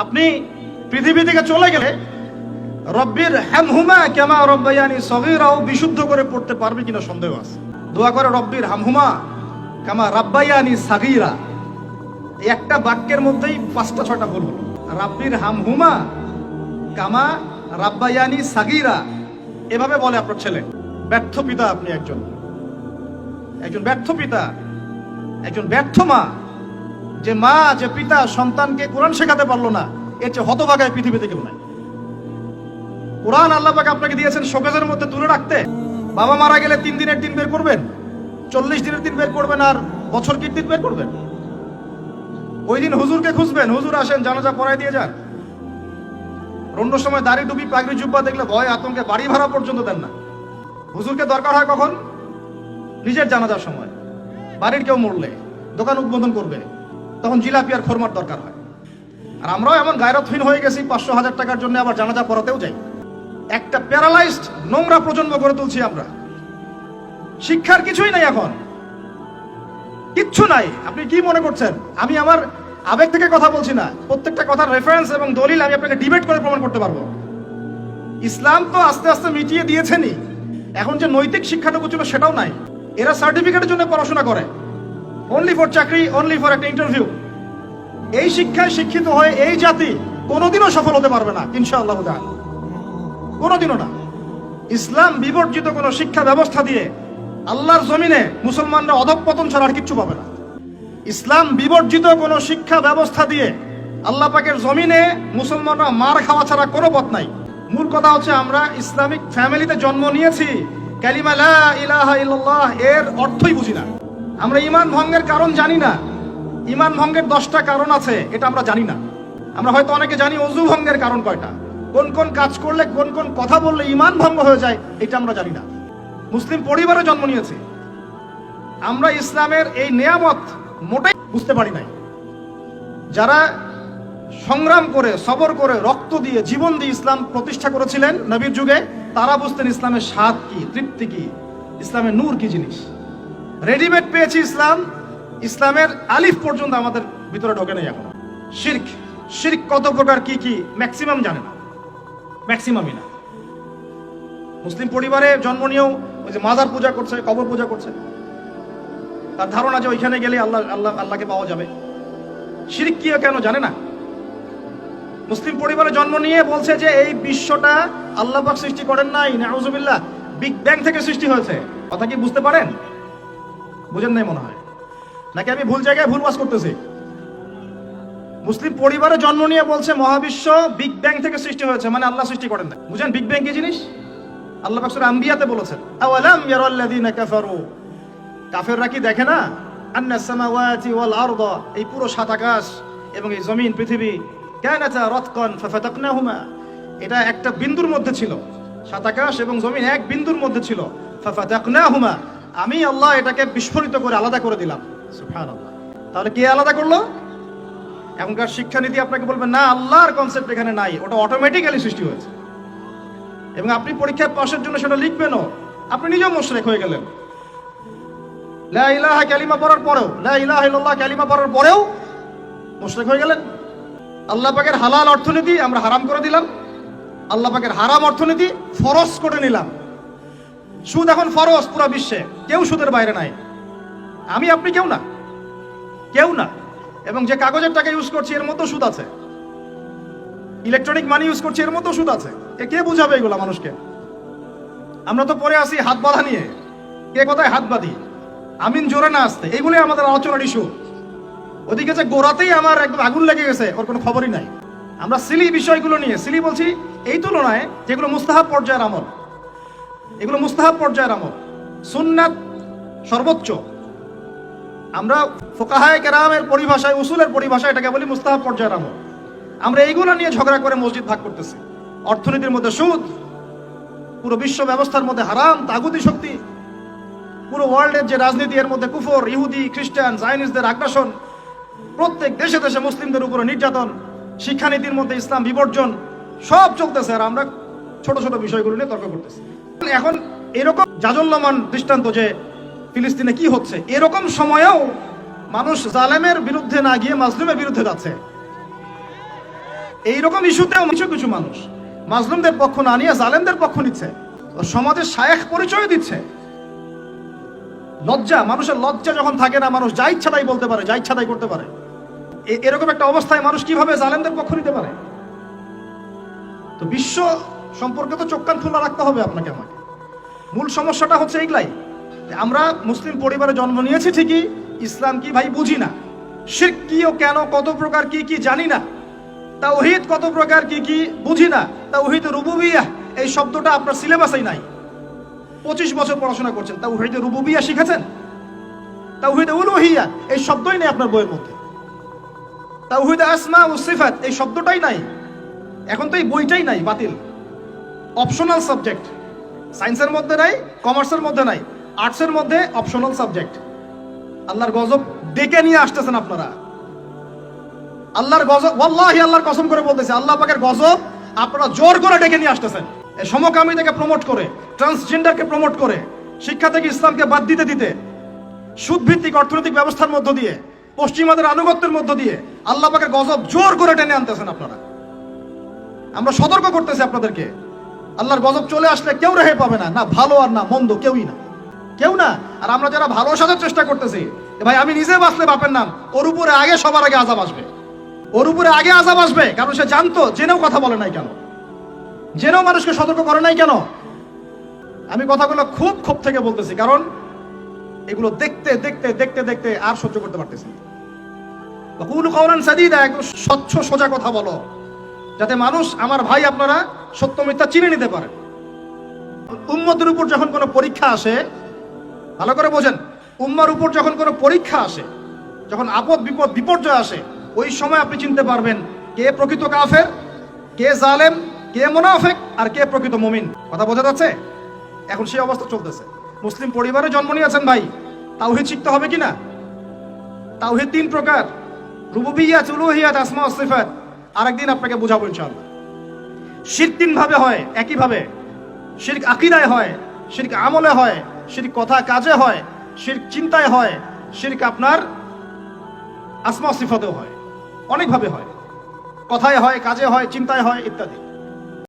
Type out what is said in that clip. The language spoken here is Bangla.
আপনি পৃথিবী থেকে চলে গেলে রব্বির হ্যামহুমা কেমা রব্বায়ানি সগীরাও বিশুদ্ধ করে পড়তে পারবে কিনা সন্দেহ আছে। দোয়া করে রব্বির হামহুমা কামা রাব্বায়ানি সাগীরা। একটা বাক্যের মধ্যেই পাঁচটা ছটা ভুল হলো। রাব্বির হামহুমা কামা রাব্বায়ানি সাগিরা। এভাবে বলে আপনার ছেলে। ব্যর্থ পিতা আপনি একজন। একজন ব্যর্থ পিতা, একজন ব্যর্থ মা। যে মা, যে পিতা, সন্তানকে কোরআন শেখাতে পারল না, এর চেয়ে হতভাগায় পৃথিবীতে কেউ নাই। কোরআন আল্লাহ পাক আপনাকে দিয়েছেন শোকেজের মধ্যে তুলে রাখতে। বাবা মারা গেলে তিন দিনের দিন বের করবেন, চল্লিশ দিনের দিন বের করবেন আর বছর কি দিন বের করবেন। ওই দিন হুজুরকে খুঁজবেন, হুজুর আসেন, জানাজা পড়াই দিয়ে যান। অন্য সময় দাড়ি ডুবি পাগড়ি জুব্বা দেখলে ভয়, আতঙ্কে বাড়ি ভাড়া পর্যন্ত দেন না। হুজুরকে দরকার হয় কখন? নিজের জানাজার সময়। বাড়ির কেউ মরলে, দোকান উদ্বোধন করবে। তখন জিলাপি আর খোরমার দরকার হয়। আর আমরাও এমন গায়রতহীন হয়ে গেছি, পাঁচশো হাজার টাকার জন্য আবার জানাজা পড়াতেও যাই। একটা প্যারালাইজড নোংরা প্রজন্ম গড়ে তুলছি আমরা। শিক্ষার কিছুই নাই এখন। কিচ্ছু নাই। আপনি কি মনে করছেন? আমি আমার আবেগ থেকে কথা বলছি না। প্রত্যেকটা কথার রেফারেন্স এবং দলিল আমি আপনাকে ডিবেট করে প্রমাণ করতে পারব। ইসলাম তো আস্তে আস্তে মিটিয়ে দিয়েছেনই। এখন যে নৈতিক শিক্ষাটুকু ছিল সেটাও নাই। এরা সার্টিফিকেটের জন্য পড়াশোনা করে। অনলি ফর চাকরি অনলি ফর একটা ইন্টারভিউ এই শিক্ষায় শিক্ষিত হয়ে এই জাতি কোনোদিনও সফল হতে পারবে না, ইনশাআল্লাহ। কোনোদিনও না। ইসলাম বিবর্জিত কোনো শিক্ষা ব্যবস্থা দিয়ে আল্লাহর জমিনে মুসলমানরা অধঃপতন ছাড়া আর কিচ্ছু পাবে না। ইসলাম বিবর্জিত কোনো শিক্ষা ব্যবস্থা দিয়ে আল্লাহ পাকের জমিনে মুসলমানরা মার খাওয়া ছাড়া কোনো পথ নাই। মূল কথা হচ্ছে আমরা ইসলামিক ফ্যামিলিতে জন্ম নিয়েছি, কালিমা লা ইলাহা ইল্লাল্লাহ এর অর্থই বুঝি না। আমরা ইমান ভঙ্গের কারণ জানি না ইমান ভঙ্গের দশটা কারণ আছে, এটা আমরা জানি না। আমরা হয়তো অনেকে জানি অজু ভঙ্গের কারণ কয়টা। কোন কোন কাজ করলে, কোন কোন কথা বললে ইমান ভঙ্গ হয়ে যায়, এটা আমরা জানি না। মুসলিম পরিবারে জন্ম নিয়েছে। আমরা ইসলামের এই নিয়ামত মোটেই বুঝতে পারি নাই। যারা সংগ্রাম করে, সবর করে, রক্ত দিয়ে, জীবন দিয়ে ইসলাম প্রতিষ্ঠা করেছিলেন নবীর যুগে, তারা বুঝতেন ইসলামের স্বাদ কি, তৃপ্তি কি, ইসলামের নূর কি জিনিস। রেডিমেড পেয়েছি ইসলাম ইসলামের আলিফ পর্যন্ত আমাদের ভিতরে ঢোকে নেই এখন। শির্ক শির্ক কত প্রকার, কি কি ম্যাক্সিমাম জানে না। ম্যাক্সিমামই না। মুসলিম পরিবারে জন্ম নিয়েও ওই যে মাজার পূজা করছে, কবর পূজা করছে। তার ধারণা যে ওইখানে গেলে আল্লাহ আল্লাহ, আল্লাহকে পাওয়া যাবে। শিরিক কি কেন জানে না? মুসলিম পরিবারে জন্ম নিয়ে বলছে যে এই বিশ্বটা আল্লাহ পাক সৃষ্টি করেন নাই, নাউজুবিল্লাহ, বিগ ব্যাং থেকে সৃষ্টি হয়েছে। কথা কি বুঝতে পারেন? বুঝেন নাই মনে হয়। নাকি আমি ভুল জায়গায় ভুল বাস করতেছি? মুসলিম পরিবারে জন্ম নিয়ে বলছে মহাবিশ্ব বিগ ব্যাং থেকে সৃষ্টি হয়েছে মানে আল্লাহ সৃষ্টি করেন না বুঝেন, বিগ ব্যাং কি জিনিস? আল্লাহ পাক আম্বিয়াতে বলেছেন, আওয়ালাম ইয়ারাল্লাযীনা কাফারু? কাফেররা কি দেখে না? আন্না সামাওয়াতি ওয়াল আরদ, এই পুরো সাত আকাশ এবং এই জমিন, পৃথিবী, কানাতা রাতকান ফাফাতাকনাহুমা, এটা একটা বিন্দুর মধ্যে ছিল। সাত আকাশ এবং জমিন এক বিন্দুর মধ্যে ছিল। ফাফাতাকনাহুমা, আমি আল্লাহ এটাকে বিস্ফোরিত করে আলাদা করে দিলাম। সুবহানাল্লাহ। তাহলে কে আলাদা করল? এখনকার শিক্ষানীতি আপনাকে বলবে, না, আল্লাহর কনসেপ্ট এখানে নাই। ওটা অটোমেটিক্যালি সৃষ্টি হয়েছে। এবং আপনি পরীক্ষায় পাশের জন্য সেটা লিখবেনও। আপনি নিজেও মোশরেক হয়ে গেলেন। লা ইলাহা কালিমা পড়ার পরেও, লা ইলাহা ইল্লাল্লাহ কালিমা পড়ার পরেও মুশরিক হয়ে গেলেন। আল্লাহ পাকের হালাল অর্থনীতি আমরা হারাম করে দিলাম। আল্লাহ পাকের হারাম অর্থনীতি ফরজ করে নিলাম। সুদ এখন ফরজ পুরো বিশ্বে। কেউ সুদের বাইরে নাই। আমি আপনি কেউ না। কেউ না। এবং যে কাগজের টাকা ইউজ করছি, এর মতো সুদ আছে। ইলেকট্রনিক মানি ইউজ করছি, এর মতো সুদ আছে। এ কে বুঝাবে এগুলো মানুষকে? আমরা তো পরে আসি হাত বাঁধা নিয়ে। কে কোথায় হাত বাঁধি? আমিন জোরে না আসতে। এইগুলি আমাদের আলোচনার ইস্যু ওদিকে যে গোড়াতেই আমার একদম আগুন লেগে গেছে, ওর কোনো খবরই নাই। আমরা সিলি বিষয়গুলো নিয়ে সিলি বলছি, এই তুলনায় যেগুলো মুস্তাহাব পর্যায়ের আমল, এগুলো মুস্তাহাব পর্যায়ের আমল। সুন্নাত সর্বোচ্চ। আমরা ফোকাহায় কেরামের পরিভাষায়, উসুলের পরিভাষায় এটাকে বলি মুস্তাহাব পর্যায়ের আমল। আমরা এইগুলো নিয়ে ঝগড়া করে মসজিদ ভাগ করতেছি। অর্থনীতির মধ্যে সুদ, পুরো বিশ্ব ব্যবস্থার মধ্যে হারাম, তাগুতি শক্তি, পুরো ওয়ার্ল্ডের যে রাজনীতি, এর মধ্যে কুফর, ইহুদি, খ্রিস্টান জাইনিসদের আগ্রাসন, প্রত্যেক দেশে দেশে মুসলিমদের উপরে নির্যাতন, শিক্ষানীতির মধ্যে ইসলাম বিবর্জন, সব চলতেছে আর আমরা ছোট ছোট বিষয়গুলো নিয়ে তর্ক করতেছি। এখন এরকম জাজল্যমান দৃষ্টান্ত যে ফিলিস্তিনে কি হচ্ছে? এরকম সময়েও মানুষ জালেমের বিরুদ্ধে না গিয়ে মাজলুমের বিরুদ্ধে যাচ্ছে। এইরকম ইস্যুতেও কিছু কিছু মানুষ মাজলুমদের পক্ষ না নিয়ে জালেমদের পক্ষ নিচ্ছে। সমাজের শায়েখ পরিচয় দিচ্ছে। লজ্জা, মানুষের লজ্জা যখন থাকে না, মানুষ যা ইচ্ছা তাই বলতে পারে, যা ইচ্ছা তাই করতে পারে। এরকম একটা অবস্থায় মানুষ কীভাবে জালেমদের পক্ষ নিতে পারে? তো বিশ্ব সম্পর্কে তো চোখ কান খোলা রাখতে হবে আপনাকে আমাকে। মূল সমস্যাটা হচ্ছে এইগুলাই আমরা মুসলিম পরিবারে জন্ম নিয়েছি ঠিকই, ইসলাম কি ভাই বুঝি না। শিরক কি ও কেন, কত প্রকার কি কি জানি না। তাওহীদ কত প্রকার কি কি বুঝি না। তাওহীদ রুবুবিয়াহ এই শব্দটা আপনার সিলেবাসেই নাই। পঁচিশ বছর পড়াশোনা করছেন, তাওহীদ রুবুবিয়াহ শিখেছেন? তাওহীদ উলুহিয়া, এই শব্দই নেই আপনার বইয়ের মধ্যে। তাওহীদ আসমা ও সিফাত, এই শব্দটাই নাই। এখন তো এই বইটাই নাই, বাতিল। Optional subject. সায়েন্সের মধ্যে নাই, কমার্সের মধ্যে নাই। আর্টসের মধ্যে অপশনাল সাবজেক্ট আল্লাহর গজব ডেকে নিয়ে আসতেছেন আপনারা। আল্লাহর গজব, ওয়াল্লাহি আল্লাহর কসম করে বলতেছে, আল্লাহ পাকের গজব আপনারা জোর করে ডেকে নিয়ে আসতেছেন। সমকামিতাকে প্রমোট করে ট্রান্সজেন্ডারকে প্রমোট করে, শিক্ষা থেকে ইসলামকে বাদ দিতে দিতে সুদ ভিত্তিক অর্থনৈতিক ব্যবস্থার মধ্য দিয়ে, পশ্চিমাদের আনুগত্যের মধ্য দিয়ে আল্লাহ পাকের গজব জোর করে টেনে আনতেছেন আপনারা। আমরা সতর্ক করতেছি আপনাদেরকে, আল্লাহর গজব চলে আসলে কেউ রেহাই পাবে না না ভালো আর না মন্দ, কেউই না। কেউ না। আর আমরা যারা ভালো সাজার চেষ্টা করতেছি ভাই, আমি নিজে বাঁচলে বাপের নাম। ওর উপরে আগে, সবার আগে আজাব আসবে। ওর উপরে আগে আজাব আসবে, কারণ সে জানতো, জেনেও কথা বলে নাই কেন। জেনেও মানুষকে সতর্ক করে নাই কেন। আমি কথাগুলো খুব ক্ষোভ থেকে বলতেছি, কারণ এগুলো দেখতে দেখতে দেখতে দেখতে আর সহ্য করতে পারতেছি স্বচ্ছ, সোজা কথা বলো, যাতে মানুষ, আমার ভাই আপনারা সত্য মিথ্যা চিনে নিতে পারে। উম্মতের উপর যখন কোনো পরীক্ষা আসে ভালো করে বোঝেন। উম্মার উপর যখন কোনো পরীক্ষা আসে, যখন আপদ বিপদ বিপর্যয় আসে, ওই সময় আপনি চিনতে পারবেন কে প্রকৃত কাফের, কে জালেম, কে মোনাফেক, আর কে প্রকৃত মুমিন। কথা বোঝা যাচ্ছে? এখন সেই অবস্থা চলতেছে। মুসলিম পরিবারে জন্ম নিয়েছেন ভাই। তাওহিদ শিখতে হবে কি না তাওহিদ তিন প্রকার। রুবুবিয়াত, উলুহিয়াত, আসমা ও সিফাত। আরেকদিন আপনাকে বোঝাবো ইনশাআল্লাহ। শির তিন ভাবে হয় একই ভাবে শিরক আকিদায় হয়, শিরক আমলে হয় শিরক কথা কাজে হয়, শিরক চিন্তায় হয়, শিরক আপনার আসমা সিফতেও হয়, অনেকভাবে হয়। কথায় হয়, কাজে হয়, চিন্তায় হয়, ইত্যাদি।